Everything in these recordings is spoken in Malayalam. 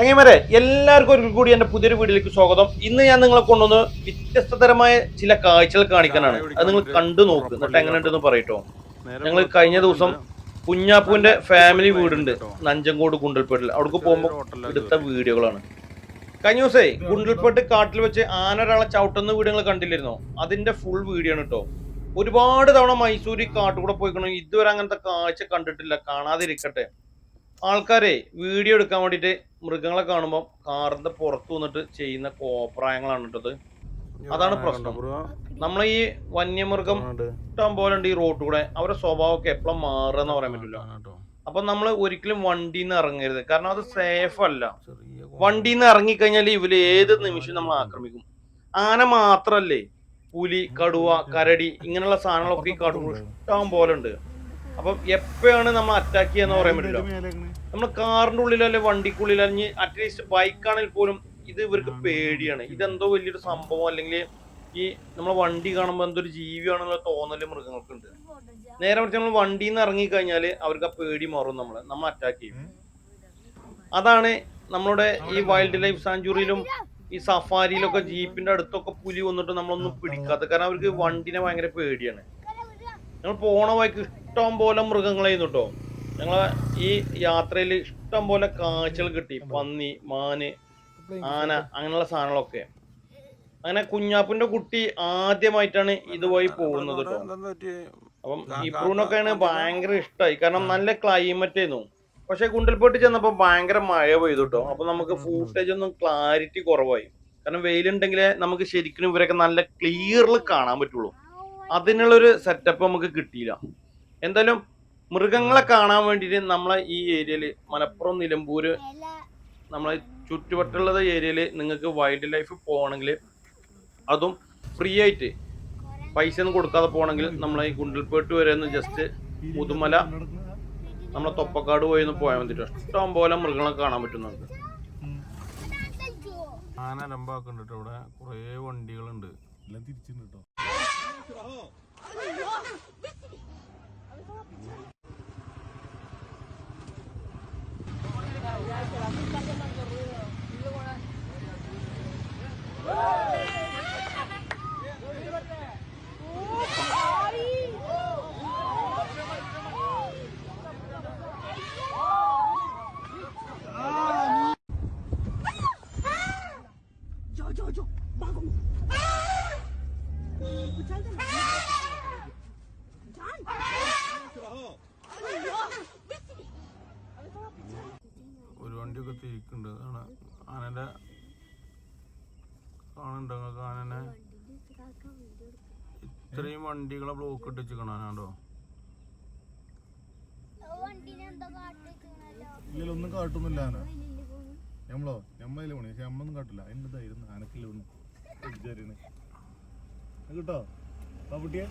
ചങ്ങന്മാരെ എല്ലാവർക്കും ഒരിക്കൽ കൂടി എന്റെ പുതിയൊരു വീട്ടിലേക്ക് സ്വാഗതം. ഇന്ന് ഞാൻ നിങ്ങളെ കൊണ്ടുവന്ന് വ്യത്യസ്തതരമായ ചില കാഴ്ചകൾ കാണിക്കാനാണ്. അത് നിങ്ങൾ കണ്ടു നോക്ക്. എന്നിട്ട് എങ്ങനെയുണ്ടെന്ന് പറയട്ടോ. ഞങ്ങൾ കഴിഞ്ഞ ദിവസം കുഞ്ഞാപ്പുവിന്റെ ഫാമിലി വീടുണ്ട്. നഞ്ചങ്കോട് ഗുണ്ടൽപേട്ടിൽ അവിടേക്ക് പോകുമ്പോൾ എടുത്ത വീഡിയോകളാണ്. കഴിഞ്ഞ ദിവസേ ഗുണ്ടൽപേട്ട് കാട്ടിൽ വെച്ച് ആന ഒരാളെ ചവിട്ടുന്ന വീഡിയോ നിങ്ങൾ കണ്ടില്ലായിരുന്നോ? അതിന്റെ ഫുൾ വീഡിയോ ആണ് കേട്ടോ ഒരുപാട് തവണ മൈസൂരി കാട്ടുകൂടെ പോയിക്കണം. ഇതുവരെ അങ്ങനത്തെ കാഴ്ച കണ്ടിട്ടില്ല. കാണാതിരിക്കട്ടെ. ആൾക്കാരെ വീഡിയോ എടുക്കാൻ വേണ്ടിയിട്ട് മൃഗങ്ങളെ കാണുമ്പോൾ കാറിന്റെ പുറത്തു വന്നിട്ട് ചെയ്യുന്ന കോപ്രായങ്ങളാണ് കേട്ടത് അതാണ് പ്രശ്നം. നമ്മൾ ഈ വന്യമൃഗം ഇഷ്ടം പോലെ ഉണ്ട് ഈ റോഡ് കൂടെ. അവരുടെ സ്വഭാവമൊക്കെ എപ്പോഴും മാറുക പറയാൻ പറ്റില്ല. അപ്പൊ നമ്മൾ ഒരിക്കലും വണ്ടിയിൽ നിന്ന് ഇറങ്ങരുത്. കാരണം അത് സേഫ് അല്ല. വണ്ടിയിൽ നിന്ന് ഇറങ്ങിക്കഴിഞ്ഞാൽ ഇവർ ഏത് നിമിഷം നമ്മൾ ആക്രമിക്കും. ആന മാത്രല്ലേ? പുലി കടുവ കരടി ഇങ്ങനെയുള്ള സാധനങ്ങളൊക്കെ ഈ കാട്ടുകൂടെ ഇഷ്ടം പോലെ ഉണ്ട്. അപ്പം എപ്പോഴാണ് നമ്മൾ അറ്റാക്ക് ചെയ്യാന്ന് പറയാൻ പറ്റില്ല. നമ്മൾ കാറിന്റെ ഉള്ളിലോ അല്ലെ വണ്ടിക്കുള്ളിലോ അല്ലെങ്കിൽ അറ്റ്ലീസ്റ്റ് ബൈക്കാണെങ്കിൽ പോലും ഇത് ഇവർക്ക് പേടിയാണ്. ഇതെന്തോ വലിയൊരു സംഭവം. അല്ലെങ്കിൽ ഈ നമ്മളെ വണ്ടി കാണുമ്പോൾ എന്തൊരു ഒരു ജീവിയാണെന്നുള്ള തോന്നൽ മൃഗങ്ങൾക്കുണ്ട്. നേരെ മറിച്ച് നമ്മൾ വണ്ടിയിൽ നിന്ന് ഇറങ്ങി കഴിഞ്ഞാൽ അവർക്ക് ആ പേടി മാറും നമ്മളെ. നമ്മൾ അറ്റാക്ക് ചെയ്യും. അതാണ് നമ്മുടെ ഈ വൈൽഡ് ലൈഫ് സാഞ്ചുറിയിലും ഈ സഫാരിയിലൊക്കെ ജീപ്പിന്റെ അടുത്തൊക്കെ പുലി വന്നിട്ട് നമ്മളൊന്നും പിടിക്കാത്ത. കാരണം അവർക്ക് വണ്ടിനെ ഭയങ്കര പേടിയാണ്. നമ്മൾ പോണ വഴിക്ക് ഇഷ്ടം പോലെ മൃഗങ്ങളായിരുന്നു കേട്ടോ ഞങ്ങളെ ഈ യാത്രയിൽ ഇഷ്ടം പോലെ കാഴ്ചകൾ കിട്ടി. പന്നി മാന് ആന അങ്ങനെയുള്ള സാധനങ്ങളൊക്കെ. അങ്ങനെ കുഞ്ഞാപ്പിന്റെ കുട്ടി ആദ്യമായിട്ടാണ് ഇതുപോയി പോകുന്നത് കേട്ടോ അപ്പം ഇപ്രൂനൊക്കെയാണ് ഭയങ്കര ഇഷ്ടമായി കാരണം നല്ല ക്ലൈമറ്റ് ആയിരുന്നു. പക്ഷെ ഗുണ്ടൽപേട്ട് ചെന്നപ്പോ ഭയങ്കര മഴ പെയ്തു കേട്ടോ അപ്പൊ നമുക്ക് ഫൂട്ടേജ് ഒന്നും ക്ലാരിറ്റി കുറവായി. കാരണം വെയിലുണ്ടെങ്കിലേ നമുക്ക് ശരിക്കും ഇവരൊക്കെ നല്ല ക്ലിയറിൽ കാണാൻ പറ്റുള്ളൂ. അതിനുള്ളൊരു സെറ്റപ്പ് നമുക്ക് കിട്ടിയില്ല. എന്തായാലും മൃഗങ്ങളെ കാണാൻ വേണ്ടിയിട്ട് നമ്മളെ ഈ ഏരിയയിൽ മലപ്പുറം നിലമ്പൂര് നമ്മളെ ചുറ്റുവട്ടുള്ള ഏരിയയിൽ നിങ്ങൾക്ക് വൈൽഡ് ലൈഫ് പോകണമെങ്കിൽ അതും ഫ്രീ ആയിട്ട് പൈസ ഒന്നും കൊടുക്കാതെ പോകണമെങ്കിൽ നമ്മളെ ഈ ഗുണ്ടൽപേട്ട് വരെ ഒന്ന് ജസ്റ്റ് മുതുമല നമ്മളെ തൊപ്പക്കാട് പോയി ഒന്ന് പോയാൽ മതി ഇഷ്ടം പോലെ മൃഗങ്ങളെ കാണാൻ പറ്റുന്നുണ്ട്. ആന അലമ്പാക്കുന്നുണ്ട് ഇവിടെ. കുറേ വണ്ടികളുണ്ട്. എല്ലാം തിരിച്ചിട്ടുണ്ട് കേട്ടോ ഒരു വണ്ടിയൊക്കെ തിരിക്കുന്നുണ്ട് അതാണ് ആനന്റെ കാണുന്നുണ്ടോ നിങ്ങൾക്ക് ആനനെ ഇത്രയും വണ്ടികളെ ബ്ലോക്ക് ഇട്ട് വെച്ചിക്കണം ഇല്ലല്ലോ ഒന്നും കാട്ടുന്നില്ല ആന. നമ്മളോ നമ്മളതിലെ പണി. പക്ഷെ അമ്മൊന്നും കാട്ടില്ല. അതിന്റെ ധൈര്യം ആനക്കില്ല ഒന്നും. വിചാരിക്കണേ. കിട്ടോ? പാപ്പുട്ടിയെ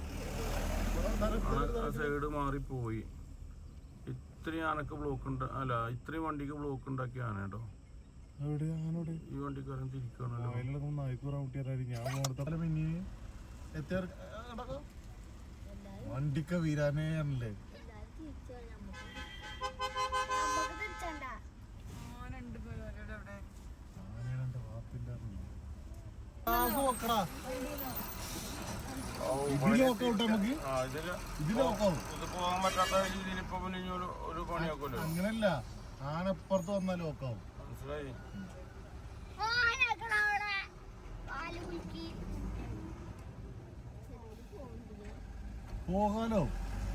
സൈഡ് മാറിപ്പോയി. ഇത്രയും ആനക്ക് ബ്ലോക്ക് ഉണ്ട്. അല്ല ഇത്രയും വണ്ടിക്ക് ബ്ലോക്ക് ഉണ്ടാക്കിയ ആന കേട്ടോ. ഈ വണ്ടിക്കാരൻ തിരിക്കണല്ലോ. ഞാൻ എത്തിയ വണ്ടിക്ക വീരാനേ ആണല്ലേ അങ്ങനല്ല. ആനപ്പുറത്ത് ഇതിൽ നോക്കൗട്ട് നമുക്ക് ആ ഇതിൽ ഇതിൽ നോക്കാവും ഇത് പോകാൻ പറ്റാത്ത രീതിയിൽ ഇപ്പൊ പിന്നെ ഇനി ഒരു ഒരു പണിയാക്കുമല്ലോ അങ്ങനല്ല ആനപ്പുറത്ത് വന്നാൽ നോക്കാവും മനസ്സിലായി പോകാലോ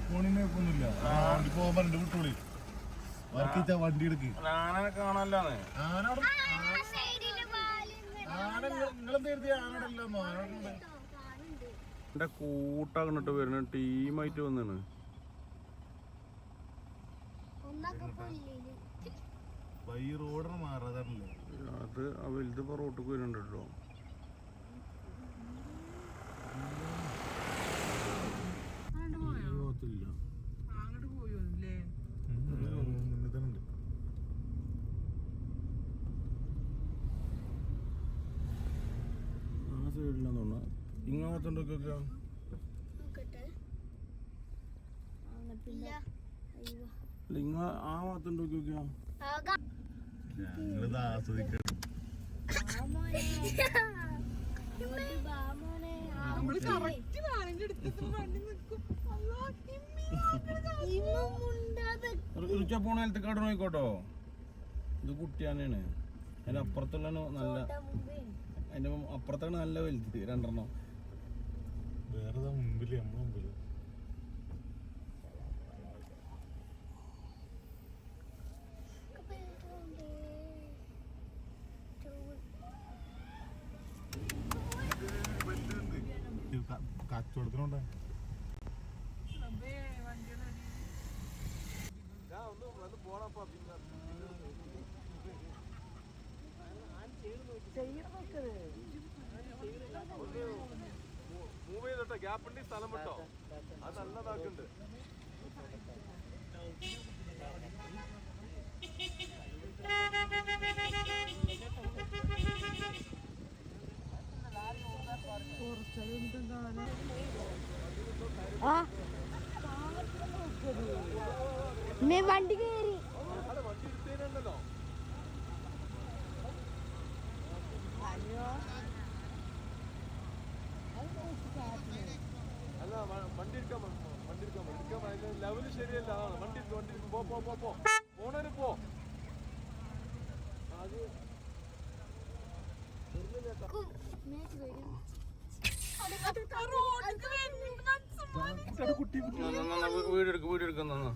ഫോണിന് ഒന്നുമില്ല വണ്ടി പോകാൻ പറഞ്ഞു വിട്ടോളി വർക്കിച്ച വണ്ടി എടുക്ക്. ആനനെ ആന നിങ്ങളെന്ത് കരുതി? ആനോടല്ലോ ആനോടുണ്ട് എന്റെ കൂട്ടാകണിട്ട് വരുന്ന ടീമായിട്ട് വന്നാണ്. റോഡിന് മാറാതല്ലേ അത് ആ വലുത് ഇപ്പൊ റോട്ടിക്ക് വരുന്നുണ്ട് കേട്ടോ ഈ ഭാഗത്തില്ല മുന്നിൽ തന്നെ ഉണ്ട് ആ സൈഡിലാന്ന് തോന്നുന്നു ഇങ്ങോട്ടുണ്ടൊക്കെ നിങ്ങൾ ആ ഭാഗത്തുണ്ടൊക്കെ ഞങ്ങളിത് ആസ്വദിക്കണം. പോണ ഹെൽത്ത് കാർഡ് നോക്കിക്കോട്ടോ. ഇത് കുട്ടിയാനാണ് അതിന്റെ അപ്പുറത്തുള്ള നല്ല അതിന്റെ അപ്പുറത്താണ് നല്ല വലുത് രണ്ടെണ്ണം. വേറെ ദാ മുമ്പിൽ നമ്മളെ മുമ്പിൽ. ഇത് ചെയ്യണം കച്ചവടത്തിനുണ്ടോ മൂവ് ചെയ്തിട്ടോ ഗ്യാപ്പ് ഉണ്ട് സ്ഥലം വിട്ടോ അത് നല്ലതാക്കുന്നുണ്ട്. മേ വണ്ടി കയറി അല്ല വ- വണ്ടി എടുക്കാൻ പോ- വണ്ടി എടുക്കാൻ പോ- എടുക്കാൻ പോ- അതിന്റെ ലെവൽ ശരിയല്ല. അതാണ് വണ്ടി എടുക്ക്, വണ്ടി എടുക്ക്. പോ പോ പോ പോ. പോണേന് പോ. അത് വീടെടുക്ക് വീടെടുക്കുന്ന ആ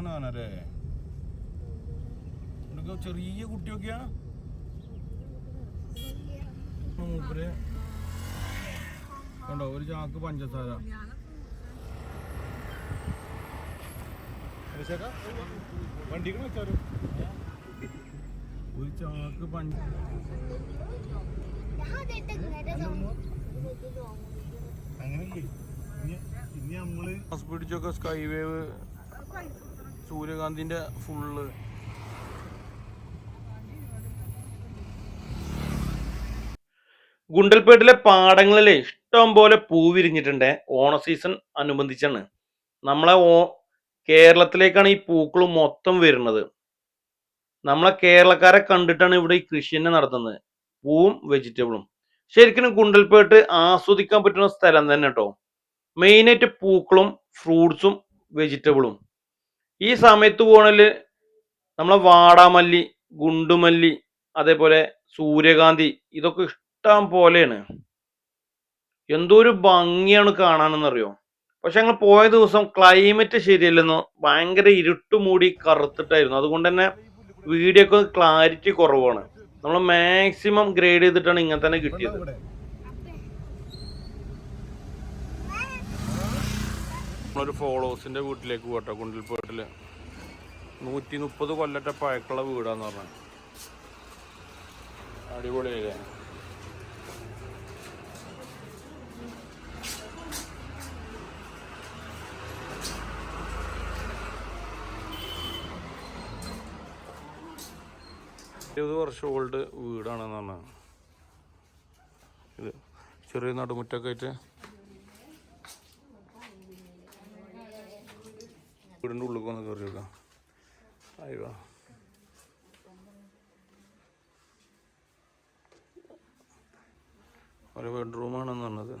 എത്ര ആനല്ലേ ഇതൊക്കെ ചെറിയ കുട്ടിയൊക്കെയാ? മൂപ്പര്. കണ്ടോ ഒരു ചാക്ക് പഞ്ചസാര. വണ്ടിക്ക് വെച്ചാലോ ഒരു ചാക്ക് പഞ്ച അങ്ങനെയല്ലേ? ഇനി നമ്മൾ ബസ് പിടിച്ചൊക്കെ സൂര്യകാന്തിന്റെ ഫുള്ള് ഗുണ്ടൽപേട്ടിലെ പാടങ്ങളിൽ ഇഷ്ടം പോലെ പൂ വിരിഞ്ഞിട്ടുണ്ട് ഓണ സീസൺ അനുബന്ധിച്ചാണ്. നമ്മളെ ഓ കേരളത്തിലേക്കാണ് ഈ പൂക്കൾ മൊത്തം വരുന്നത്. നമ്മളെ കേരളക്കാരെ കണ്ടിട്ടാണ് ഇവിടെ ഈ കൃഷി തന്നെ നടത്തുന്നത്. പൂവും വെജിറ്റബിളും. ശരിക്കും ഗുണ്ടൽപേട്ട് ആസ്വദിക്കാൻ പറ്റുന്ന സ്ഥലം തന്നെ കേട്ടോ മെയിനായിട്ട് പൂക്കളും ഫ്രൂട്ട്സും വെജിറ്റബിളും. ഈ സമയത്ത് പോകണൽ നമ്മളെ വാടാമല്ലി ഗുണ്ടുമല്ലി അതേപോലെ സൂര്യകാന്തി ഇതൊക്കെ ഇഷ്ടം പോലെയാണ്. എന്തോ ഒരു ഭംഗിയാണ് കാണാനെന്നറിയോ? പക്ഷെ ഞങ്ങൾ പോയ ദിവസം ക്ലൈമറ്റ് ശരിയല്ലെന്ന് ഭയങ്കര ഇരുട്ട് മൂടി കറുത്തിട്ടായിരുന്നു. അതുകൊണ്ട് തന്നെ വീഡിയോ ഒക്കെ ക്ലാരിറ്റി കുറവാണ്. നമ്മൾ മാക്സിമം ഗ്രേഡ് ചെയ്തിട്ടാണ് ഇങ്ങനെ തന്നെ കിട്ടിയത്. നമ്മളൊരു ഫോളോസിന്റെ വീട്ടിലേക്ക് പോട്ടെ കുണ്ടിൽപ്പേട്ടിൽ നൂറ്റി മുപ്പത് കൊല്ലത്തെ പഴക്കുള്ള വീടാന്ന് പറഞ്ഞു. അടിപൊളിയല്ലേ? ഇരുപത് വർഷം ഓൾഡ് വീടാണെന്നാണ് പറഞ്ഞത് ഇത് ചെറിയ നടുമുറ്റൊക്കെ ആയിട്ട് വീടിന്റെ ഉള്ളിൽ വന്ന് കയറി വെക്കാം. അയ്യോ ഒരു ബെഡ്റൂമാണെന്ന് പറഞ്ഞത്.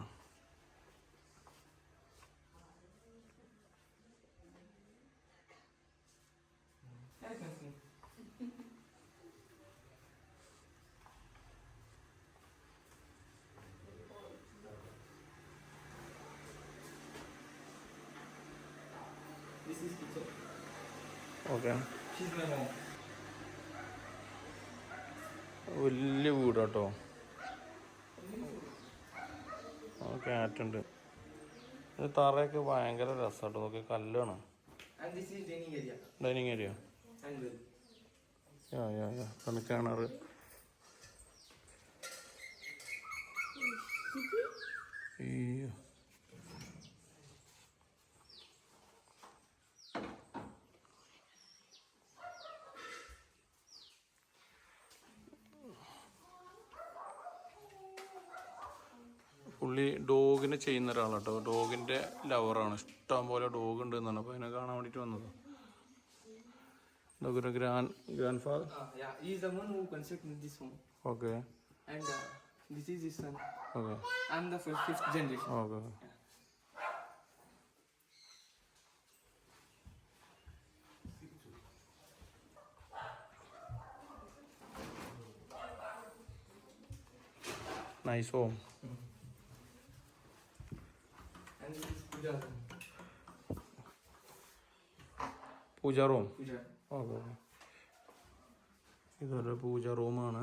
ഓക്കെ വലിയ വീടാട്ടോ. ക്യാറ്റുണ്ട് ഇത് തറയൊക്കെ ഭയങ്കര രസമാട്ടോ നോക്കി കല്ലാണ്. Dining area. ഈ യാ അയ്യോ പുള്ളി ഡോഗിനെ ചെയ്യുന്ന ഒരാളാട്ടോ. ഡോഗിന്റെ ലവറാണ്. ഇഷ്ടം പോലെ ഡോഗ് ഉണ്ട് എന്നാണ്. അപ്പോൾ അതിനെ കാണാൻ വേണ്ടിയിട്ട് വന്നത്. നൈസോ grand grand father puja room. Okay ഇതൊരു പൂജ റൂമാണ്.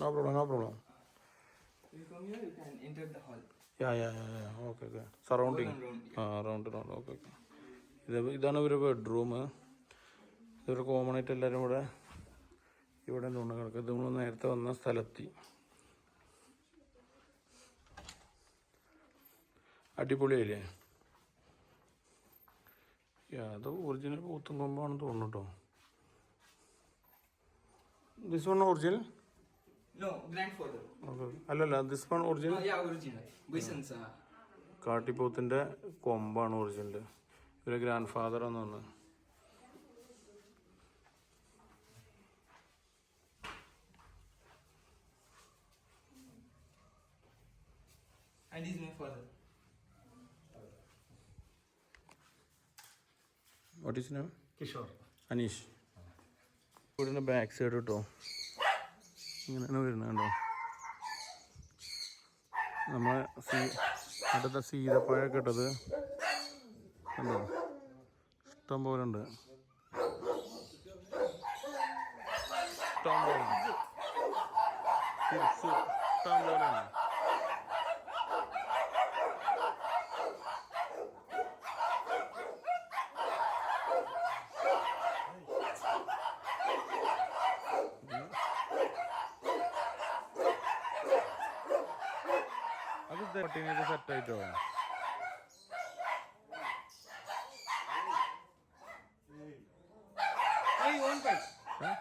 No problem no problem here, you can enter the hall. Surrounding Round, ആ റൗണ്ട് റൗണ്ട് ഓക്കെ ഇത് ഇതാണ് ഇവരുടെ ബെഡ്റൂം ഇതൊരു കോമൺ ആയിട്ട് എല്ലാവരും ഇവിടെ ഇവിടെ നുണ കിടക്കും നമ്മൾ നേരത്തെ വന്ന സ്ഥലത്തി. അടിപൊളിയല്ലേ അത് ഒറിജിനൽ പൂത്തും കൊമ്പാണെന്ന് തോന്നുന്നു കേട്ടോ ദിസ് വൺ ഒറിജിനൽ. അല്ലല്ല ദിസ് വൺ ഒറിജിനൽ. Uh, കൊമ്പാണ് ഒറിജിനൽ ഇവരെ ഗ്രാൻഡ് ഫാദർ എന്ന് തോന്നുന്നു. And he's my father. What is name Kishore Aneesh വീടിന്റെ ബാക്ക് സൈഡ് കേട്ടോ ഇങ്ങനെയാണ് വരുന്നത് കണ്ടോ? നമ്മൾ സീ അടുത്ത സീതപ്പഴമൊക്കെ ഇട്ടത് കണ്ടോ? ഇഷ്ടം പോലെ ഉണ്ട്. ഇഷ്ടം പോലെ. ചിപ്സ് ഇഷ്ടം പോലെയാണ്. പട്ടിനൊക്കെ സെറ്റായിട്ടോ Hey, one pet.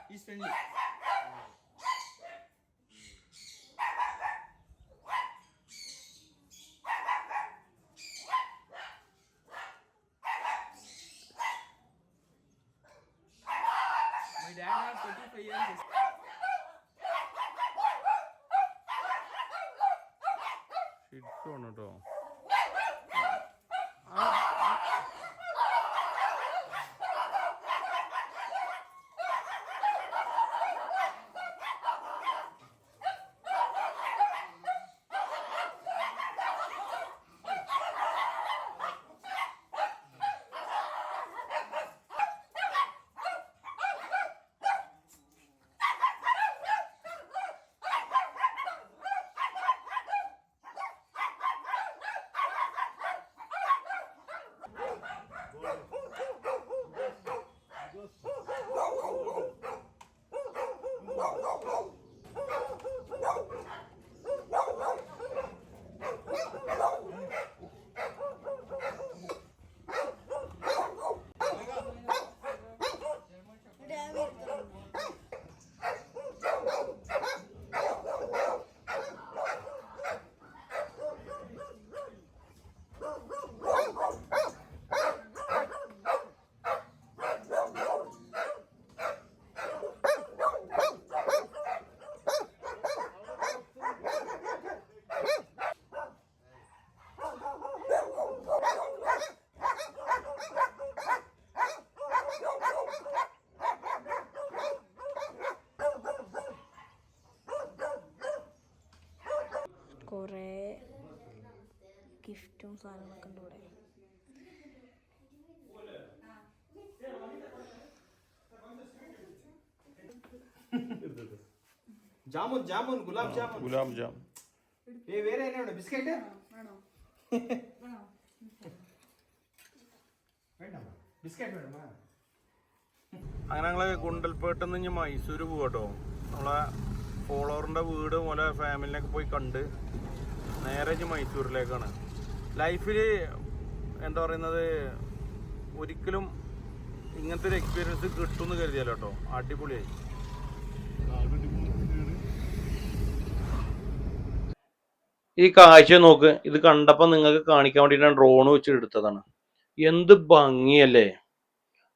He's friendly. സാധനങ്ങളൊക്കെ ഉണ്ട് ഇവിടെ ಜಾಮೂನ್ ಜಾಮೂನ್ ಗುಲಾಬ್ ಜಾಮೂನ್ ഗുലാബ് ജാം ಏ ಬೇರೆ ಏನೇ ಉಂಟು ಬಿಸ್ಕೆಟ್ വേണ്ടമ്മ ബിസ്ക്കറ്റ് വേണമാ അങ്ങനെ ഞങ്ങള് ഗുണ്ടൽപേട്ടിൽ നിന്ന് ഇനി മൈസൂര് പോകട്ടോ നമ്മളെ ഫോളോവറിന്റെ വീട് പോലെ ഫാമിലിനൊക്കെ പോയി കണ്ട് നേരെ ഇനി മൈസൂരിലേക്കാണ് ലൈഫിൽ എന്താ പറയുന്നത് ഒരിക്കലും ഇങ്ങനത്തെ ഒരു എക്സ്പീരിയൻസ് കിട്ടുമെന്ന് കരുതിയല്ലോ കേട്ടോ അടിപൊളിയായി. ഈ കാഴ്ച നോക്ക്. ഇത് കണ്ടപ്പോൾ നിങ്ങൾക്ക് കാണിക്കാൻ വേണ്ടിയിട്ടാണ് ഡ്രോൺ വെച്ച് എടുത്തതാണ്. എന്ത് ഭംഗിയല്ലേ.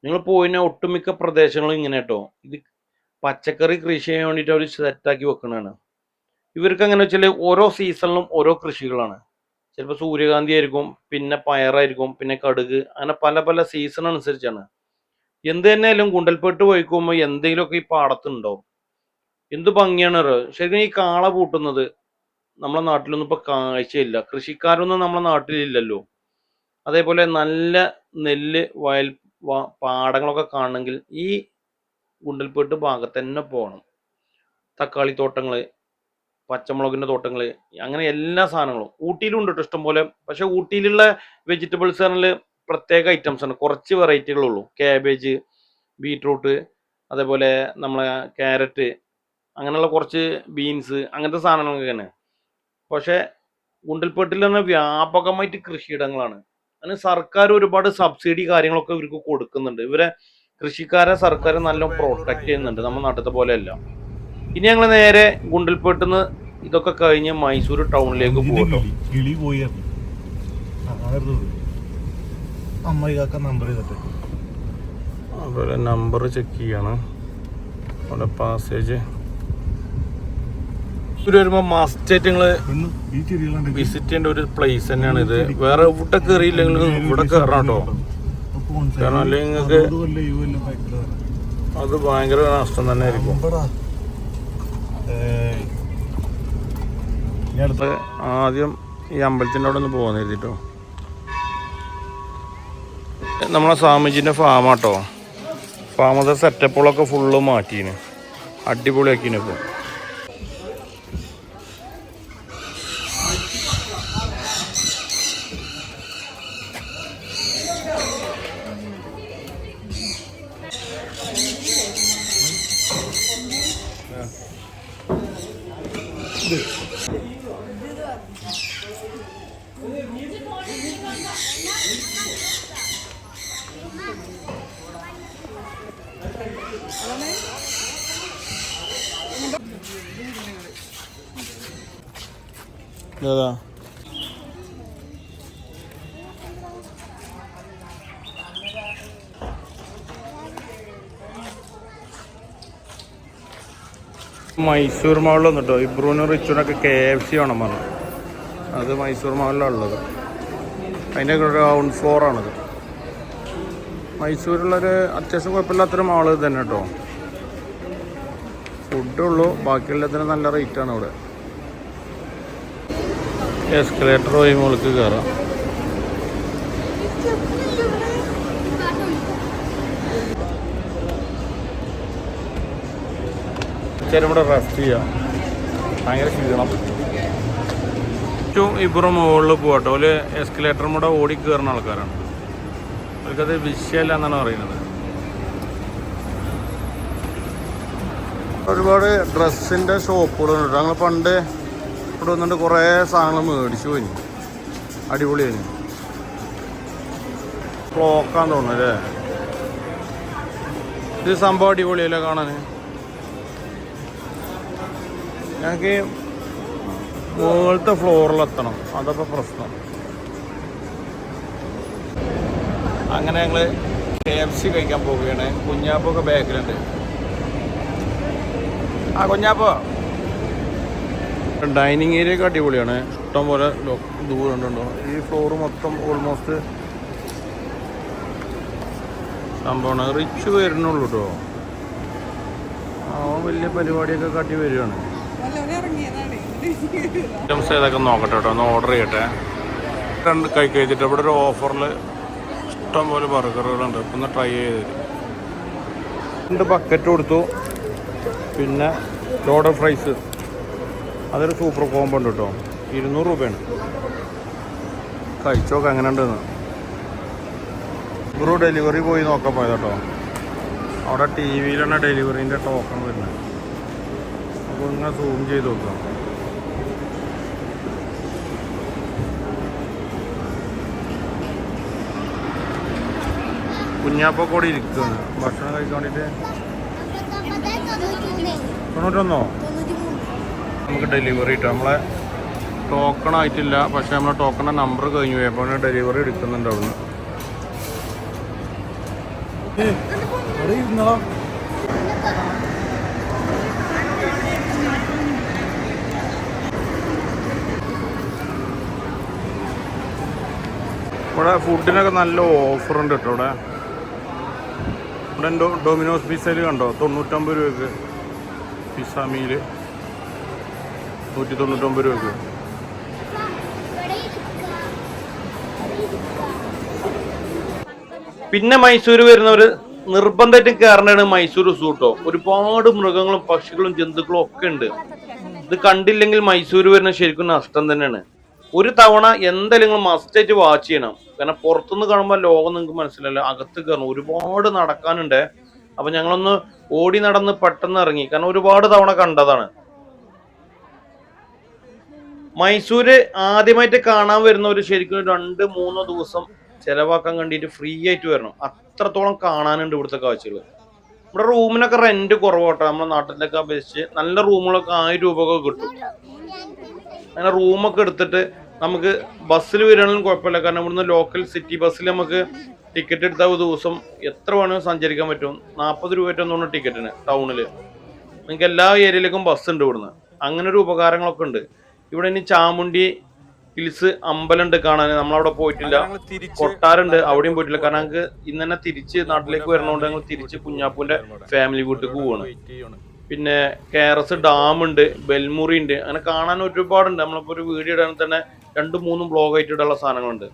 നിങ്ങൾ പോയിന ഒട്ടുമിക്ക പ്രദേശങ്ങളും ഇങ്ങനെ കേട്ടോ ഇത് പച്ചക്കറി കൃഷി ചെയ്യാൻ വേണ്ടിയിട്ട് അവർ സെറ്റാക്കി വെക്കണതാണ്. ഇവർക്ക് അങ്ങനെ വെച്ചാൽ ഓരോ സീസണിലും ഓരോ കൃഷികളാണ്. ചിലപ്പോൾ സൂര്യകാന്തി ആയിരിക്കും പിന്നെ പയറായിരിക്കും പിന്നെ കടുക് അങ്ങനെ പല പല സീസൺ അനുസരിച്ചാണ്. എന്ത് തന്നെയായാലും കുണ്ടൽപ്പെട്ട് പോയിക്കുമ്പോൾ എന്തെങ്കിലുമൊക്കെ ഈ പാടത്തുണ്ടാവും എന്ത് ഭംഗിയാണ് ശരിക്കും ഈ കാള പൂട്ടുന്നത് നമ്മളെ നാട്ടിലൊന്നും ഇപ്പൊ കാഴ്ചയില്ല. കൃഷിക്കാരൊന്നും നമ്മളെ നാട്ടിലില്ലല്ലോ. അതേപോലെ നല്ല നെല്ല് വയൽ പാടങ്ങളൊക്കെ കാണണമെങ്കിൽ ഈ ഗുണ്ടൽപേട്ട് ഭാഗത്ത് തന്നെ പോകണം. തക്കാളി പച്ചമുളകിന്റെ തോട്ടങ്ങൾ അങ്ങനെ എല്ലാ സാധനങ്ങളും. ഊട്ടിയിലും ഉണ്ട് കേട്ടോ ഇഷ്ടംപോലെ. പക്ഷെ ഊട്ടിയിലുള്ള വെജിറ്റബിൾസ് പറഞ്ഞാൽ പ്രത്യേക ഐറ്റംസ് ആണ്. കുറച്ച് വെറൈറ്റികളുള്ളൂ ക്യാബേജ് ബീട്രൂട്ട് അതേപോലെ നമ്മളെ ക്യാരറ്റ് അങ്ങനെയുള്ള കുറച്ച് ബീൻസ് അങ്ങനത്തെ സാധനങ്ങളൊക്കെയാണ് പക്ഷേ ഗുണ്ടൽപേട്ടിൽ തന്നെ വ്യാപകമായിട്ട് കൃഷിയിടങ്ങളാണ്. അതിന് സർക്കാർ ഒരുപാട് സബ്സിഡി കാര്യങ്ങളൊക്കെ ഇവർക്ക് കൊടുക്കുന്നുണ്ട്. ഇവരെ കൃഷിക്കാരെ സർക്കാർ നല്ല പ്രൊട്ടക്ട് ചെയ്യുന്നുണ്ട്. നമ്മുടെ നാട്ടിലത്തെ പോലെയല്ല. ഇനി ഞങ്ങൾ നേരെ ഗുണ്ടൽപേട്ടിൽ ഇതൊക്കെ കഴിഞ്ഞ് മൈസൂർ ടൗണിലേക്ക് പോകട്ടോ കാക്ക നമ്പർ ചെക്ക് ചെയ്യാണ്. അവിടെ പാസേജ് വരുമ്പോൾ മസ്റ്റായിട്ട് നിങ്ങൾ വിസിറ്റ് ചെയ്യേണ്ട ഒരു പ്ലേസ് തന്നെയാണ് ഇത്. വേറെ ഇവിടെ കയറിയില്ലെങ്കിൽ ഇവിടെ കയറണം കേട്ടോ കാരണം അല്ലെങ്കിൽ നിങ്ങൾക്ക് അത് ഭയങ്കര നഷ്ടം തന്നെ ആയിരിക്കും. ആദ്യം ഈ അമ്പലത്തിന്റെ അവിടെ ഒന്ന് പോകാൻ എഴുതിട്ടോ നമ്മളെ സ്വാമിജിന്റെ ഫാമാട്ടോ. ഫാമത്തെ സെറ്റപ്പുകളൊക്കെ ഫുള്ള് മാറ്റീന്. അടിപൊളിയാക്കീന് ഇപ്പോൾ മൈസൂർ മാളിൽ വന്നിട്ടോ ഇബ്രൂനും റിച്ചുനൊക്കെ കെ എഫ് സി വേണം പറഞ്ഞു. അത് മൈസൂർ മാളിലാണ് ഉള്ളത് അതിന്റെ ഗ്രൗണ്ട് ഫ്ലോറാണത് മൈസൂരിലുള്ളൊരു അത്യാവശ്യം കുഴപ്പമില്ലാത്തൊരു മാൾ തന്നെ കേട്ടോ. ഫുഡുള്ളൂ ബാക്കിയുള്ളതിന് നല്ല റേറ്റാണ് ഇവിടെ എസ്കലേറ്റർ വഴി മുകളിലേക്ക് കയറാം ചേരും ഇവിടെ റെസ്റ്റ് ചെയ്യാം. ഭയങ്കര ക്ഷീണം. ഏറ്റവും ഇപ്പുറം മുകളിൽ പോകട്ടോ. ഒരു എസ്കലേറ്ററും കൂടെ ഓടി കയറുന്ന ആൾക്കാരാണ്. അവർക്കത് വിഷയമല്ല എന്നാണ് പറയുന്നത്. ഒരുപാട് ഡ്രസ്സിന്റെ ഷോപ്പുകളുണ്ട് ഞങ്ങൾ പണ്ട് ഇവിടെ വന്നിട്ട് കുറേ സാധനങ്ങൾ മേടിച്ചു പോയി. അടിപൊളിയായി. ക്ലോക്കാന്ന് തോന്നുന്നു അല്ലേ? ഇത് സംഭവം അടിപൊളിയല്ലേ കാണാൻ ഞങ്ങൾക്ക് മുകളിലത്തെ ഫ്ലോറിലെത്തണം. അതപ്പോൾ പ്രശ്നം. അങ്ങനെ ഞങ്ങൾ കെ എഫ് സി കഴിക്കാൻ പോവുകയാണ്. കുഞ്ഞാപ്പൊക്കെ ബാക്കിലുണ്ട്. ആ കുഞ്ഞാപ്പോ. ഡൈനിങ് ഏരിയ ഒക്കെ അടിപൊളിയാണ്. ഇഷ്ടം പോലെ ദൂരം ഉണ്ടോ ഈ ഫ്ലോർ മൊത്തം ഓൾമോസ്റ്റ് സംഭവമാണ്. റിച്ച് വരുന്നുള്ളൂ കേട്ടോ. ആ വലിയ പരിപാടിയൊക്കെ കാട്ടി വരികയാണ്. ഐറ്റംസ് ഏതൊക്കെ നോക്കട്ടെ കേട്ടോ ഒന്ന് ഓർഡർ ചെയ്യട്ടെ. രണ്ട് കൈ കഴിച്ചിട്ട് ഇവിടെ ഒരു ഓഫറിൽ ഇഷ്ടം പോലെ ബർഗറുകളുണ്ട്. ഒന്ന് ട്രൈ ചെയ്ത് രണ്ട് ബക്കറ്റ് കൊടുത്തു. പിന്നെ ലോഡർ ഫ്രൈസ് അതൊരു സൂപ്പർ കോമ്പ് ഉണ്ട് കേട്ടോ ഇരുന്നൂറ് രൂപയാണ്. കഴിച്ചോക്കെ അങ്ങനെ ഉണ്ടെന്ന് ബ്രൂ ഡെലിവറി പോയി നോക്കാൻ പോയത് കേട്ടോ അവിടെ ടി വിയിലാണ് ഡെലിവറീന്റെ ടോക്കൺ വരുന്നത്. ഇങ്ങനെ സൂം ചെയ്ത് നോക്കാം. കുഞ്ഞാപ്പ കൂടി ഇരിക്കുകയാണ് ഭക്ഷണം കഴിക്കാൻ തൊണ്ണൂറ്റൊന്നോ? നമുക്ക് ഡെലിവറി കിട്ടും. നമ്മളെ ടോക്കൺ ആയിട്ടില്ല. പക്ഷെ നമ്മളെ ടോക്കണിന്റെ നമ്പർ കഴിഞ്ഞു പോയി. അപ്പോൾ ഡെലിവറി എടുക്കുന്നുണ്ട് അവിടുന്ന്. ഇവിടെ ഫുഡിനൊക്കെ നല്ല ഓഫറുണ്ട് കേട്ടോ ഇവിടെ. ഇവിടെ ഡൊമിനോസ് പിസയിൽ കണ്ടോ? തൊണ്ണൂറ്റമ്പത് രൂപയ്ക്ക് പിസ്സ മീൽ നൂറ്റി തൊണ്ണൂറ്റൊമ്പത് രൂപയ്ക്ക്. പിന്നെ മൈസൂർ വരുന്നവർ നിർബന്ധമായിട്ടും കയറേണ്ടതാണ് മൈസൂർ സൂട്ടോ ഒരുപാട് മൃഗങ്ങളും പക്ഷികളും ജന്തുക്കളും ഒക്കെ ഉണ്ട്. ഇത് കണ്ടില്ലെങ്കിൽ മൈസൂർ വരുന്ന ശരിക്കും നഷ്ടം തന്നെയാണ്. ഒരു തവണ എന്തെങ്കിലും നിങ്ങൾ മസ്റ്റായിട്ട് വാച്ച് ചെയ്യണം. കാരണം പുറത്തുനിന്ന് കാണുമ്പോൾ ലോകം നിങ്ങൾക്ക് മനസ്സിലല്ല അകത്ത് കയറണം ഒരുപാട് നടക്കാനുണ്ട്. അപ്പൊ ഞങ്ങളൊന്ന് ഓടി നടന്ന് പെട്ടെന്ന് ഇറങ്ങി. കാരണം ഒരുപാട് തവണ കണ്ടതാണ്. മൈസൂര് ആദ്യമായിട്ട് കാണാൻ വരുന്നവർ ശരിക്കും രണ്ട് മൂന്നോ ദിവസം ചെലവാക്കാൻ കണ്ടിട്ട് ഫ്രീ ആയിട്ട് വരണം. അത്രത്തോളം കാണാനുണ്ട് ഇവിടുത്തെ കാഴ്ചകൾ ഇവിടെ റൂമിനൊക്കെ റെന്റ് കുറവാട്ടോ നമ്മുടെ നാട്ടിലൊക്കെ അപേക്ഷിച്ച് നല്ല റൂമുകളൊക്കെ ആയിരം രൂപ ഒക്കെ കിട്ടും. അങ്ങനെ റൂമൊക്കെ എടുത്തിട്ട് നമുക്ക് ബസ്സിൽ വരികയാണെങ്കിലും കുഴപ്പമില്ല. കാരണം ഇവിടുന്ന് ലോക്കൽ സിറ്റി ബസ്സിൽ നമുക്ക് ടിക്കറ്റ് എടുത്താൽ ഒരു ദിവസം എത്ര വേണമെങ്കിലും സഞ്ചരിക്കാൻ പറ്റും. നാൽപ്പത് രൂപ തോന്നുന്നു ടിക്കറ്റിന് ടൗണിൽ നിങ്ങൾക്ക് എല്ലാ ഏരിയയിലേക്കും ബസ് ഉണ്ട് ഇവിടുന്ന്. അങ്ങനെ ഒരു ഉപകാരങ്ങളൊക്കെ ഉണ്ട്. ഇവിടെ ഇനി ചാമുണ്ടി ഹിൽസ് അമ്പലമുണ്ട് കാണാൻ. നമ്മളവിടെ പോയിട്ടില്ല. കൊട്ടാരുണ്ട് അവിടെയും പോയിട്ടില്ല. കാരണം ഞങ്ങൾക്ക് ഇന്ന് തന്നെ തിരിച്ച് നാട്ടിലേക്ക് വരണോണ്ട് ഞങ്ങൾ തിരിച്ച് കുഞ്ഞാപ്പൂന്റെ ഫാമിലി വീട്ടിലേക്ക് പോവാണ്. പിന്നെ കെ ആർ ഡാം ഉണ്ട് ബെൽമുറി ഉണ്ട് അങ്ങനെ കാണാൻ ഒരുപാടുണ്ട്. നമ്മളിപ്പോൾ ഒരു വീഡിയോ ഇടാൻ തന്നെ രണ്ടും മൂന്നും ബ്ലോഗ് ഇടാനുള്ള സാധനങ്ങളുണ്ട്.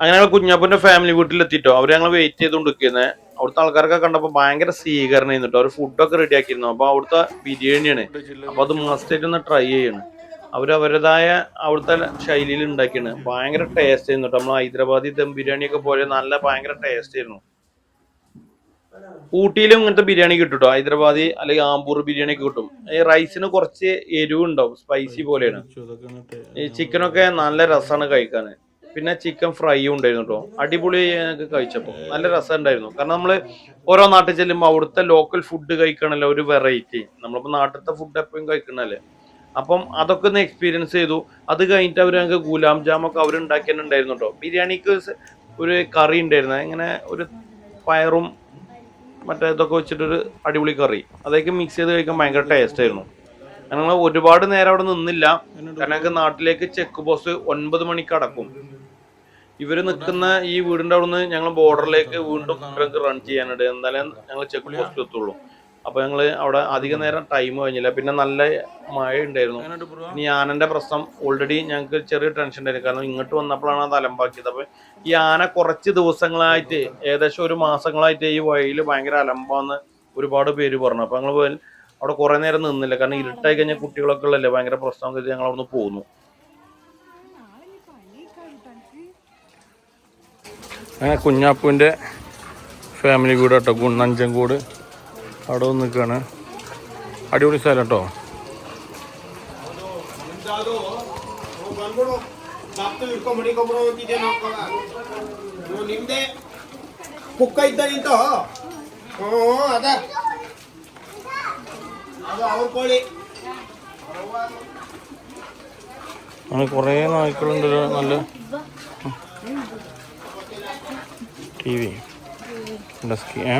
അങ്ങനെ ഞങ്ങൾ കുഞ്ഞാപ്പന്റെ ഫാമിലി വീട്ടിലെത്തിയിട്ടോ അവർ ഞങ്ങൾ വെയിറ്റ് ചെയ്തുകൊണ്ട് നിൽക്കുന്നത് അവിടുത്തെ ആൾക്കാരൊക്കെ കണ്ടപ്പോൾ ഭയങ്കര സ്വീകരണം ചെയ്യുന്നുണ്ടോ അവർ ഫുഡൊക്കെ റെഡി ആക്കിയിരുന്നു. അപ്പോൾ അവിടുത്തെ ബിരിയാണിയാണ്. അപ്പോൾ അത് മസ്റ്റ് ആയിട്ട് ഒന്ന് ട്രൈ ചെയ്യണം. അവർ അവരുടേതായ അവിടുത്തെ ശൈലിയിൽ ഉണ്ടാക്കിയാണ്. ഭയങ്കര ടേസ്റ്റ് ആയിരുന്നു നമ്മൾ ഹൈദരാബാദി ദം ബിരിയാണിയൊക്കെ പോലെ നല്ല ഭയങ്കര ടേസ്റ്റ് ആയിരുന്നു. ഊട്ടിയിലും ഇങ്ങനത്തെ ബിരിയാണി കിട്ടും ഹൈദരാബാദി അല്ലെങ്കിൽ ആമ്പൂർ ബിരിയാണി ഒക്കെ കിട്ടും. ഈ റൈസിന് കുറച്ച് എരിവ് ഉണ്ടാവും സ്പൈസി പോലെയാണ്. ഈ ചിക്കനൊക്കെ നല്ല രസമാണ് കഴിക്കാൻ പിന്നെ ചിക്കൻ ഫ്രൈയും ഉണ്ടായിരുന്നു കേട്ടോ. അടിപൊളി ഞങ്ങൾക്ക് കഴിച്ചപ്പോൾ നല്ല രസം ഉണ്ടായിരുന്നു. കാരണം നമ്മൾ ഓരോ നാട്ടിൽ ചെല്ലുമ്പോൾ അവിടുത്തെ ലോക്കൽ ഫുഡ് കഴിക്കണല്ലോ ഒരു വെറൈറ്റി നമ്മളിപ്പോൾ നാട്ടിലത്തെ ഫുഡ് എപ്പോഴും കഴിക്കണല്ലേ അപ്പം അതൊക്കെ ഒന്ന് എക്സ്പീരിയൻസ് ചെയ്തു. അത് കഴിഞ്ഞിട്ട് അവർ ഞങ്ങൾക്ക് ഗുലാം ജാമൊക്കെ അവർ ഉണ്ടാക്കിയിട്ടുണ്ടായിരുന്നു കേട്ടോ. ബിരിയാണിക്ക് ഒരു കറി ഉണ്ടായിരുന്നു. ഇങ്ങനെ ഒരു പയറും മറ്റേ ഇതൊക്കെ വെച്ചിട്ടൊരു അടിപൊളി കറി. അതൊക്കെ മിക്സ് ചെയ്ത് കഴിക്കാൻ ഭയങ്കര ടേസ്റ്റ് ആയിരുന്നു. ഞങ്ങൾ ഒരുപാട് നേരം അവിടെ നിന്നില്ല. ഞങ്ങൾക്ക് നാട്ടിലേക്ക് ചെക്ക് പോസ്റ്റ് ഒൻപത് മണിക്ക് അടക്കും. ഇവർ നിൽക്കുന്ന ഈ വീടിന്റെ അവിടുന്ന് ഞങ്ങൾ ബോർഡറിലേക്ക് വീണ്ടും റൺ ചെയ്യാനുണ്ട്. എന്തായാലും ഞങ്ങൾ ചെക്ക് പോസ്റ്റ് എത്തുള്ളൂ. അപ്പൊ ഞങ്ങൾ അവിടെ അധിക നേരം ടൈം കഴിഞ്ഞില്ല. പിന്നെ നല്ല മഴ ഉണ്ടായിരുന്നു ഇനി ആനന്റെ പ്രശ്നം ഓൾറെഡി ഞങ്ങൾക്ക് ചെറിയ ടെൻഷൻ ഉണ്ടായിരുന്നു. കാരണം ഇങ്ങോട്ട് വന്നപ്പോഴാണ് അത് അലമ്പാക്കിയത്. അപ്പൊ ഈ ആന കുറച്ച് ദിവസങ്ങളായിട്ട് ഏകദേശം ഒരു മാസങ്ങളായിട്ട് ഈ വഴിയിൽ ഭയങ്കര അലമ്പാന്ന് ഒരുപാട് പേര് പറഞ്ഞു. അപ്പൊ ഞങ്ങൾ അവിടെ കുറെ നേരം നിന്നില്ല. കാരണം ഇരുട്ടായി കഴിഞ്ഞാൽ കുട്ടികളൊക്കെ ഉള്ളല്ലേ ഭയങ്കര പ്രശ്നം കരുതി ഞങ്ങൾ അവിടുന്ന് പോന്നു. അങ്ങനെ കുഞ്ഞാപ്പൂന്റെ ഫാമിലി വീട് കേട്ടോ ഗുണ്ണഞ്ചൻകൂട് അവിടെ വന്ന് നിൽക്കുകയാണ് അടിപൊളി സ്ഥലം കേട്ടോ ನಾಲ್ಕು ಇಟ್ಕೊಂಡ್ ಮಡಿಕೊಂಡ್ಬಿಡು ಅಂತಿದ್ದೆ ನಾವು ನಿಮ್ದೆ ಕುಕ್ಕ ಇದ್ದ ನಿಂತು ಹ್ಞೂ ಅದ ಅದು ಅವ್ರ ಕೋಳಿ അങ്ങനെ കുറേ നായ്ക്കളുണ്ടല്ലോ നല്ല ടി വി ഡസ്കി ഏ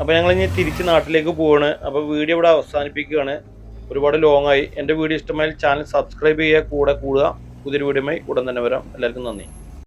അപ്പോൾ ഞങ്ങൾ ഇനി തിരിച്ച് നാട്ടിലേക്ക് പോവാണ്. അപ്പോൾ വീഡിയോ ഇവിടെ അവസാനിപ്പിക്കുകയാണ്. ഒരുപാട് ലോങ് ആയി. എന്റെ വീഡിയോ ഇഷ്ടമായാൽ ചാനൽ സബ്സ്ക്രൈബ് ചെയ്യുക കൂടെ കൂടുക. പുതിയൊരു വീഡിയോയുമായി ഉടൻ തന്നെ വരാം. എല്ലാവർക്കും നന്ദി.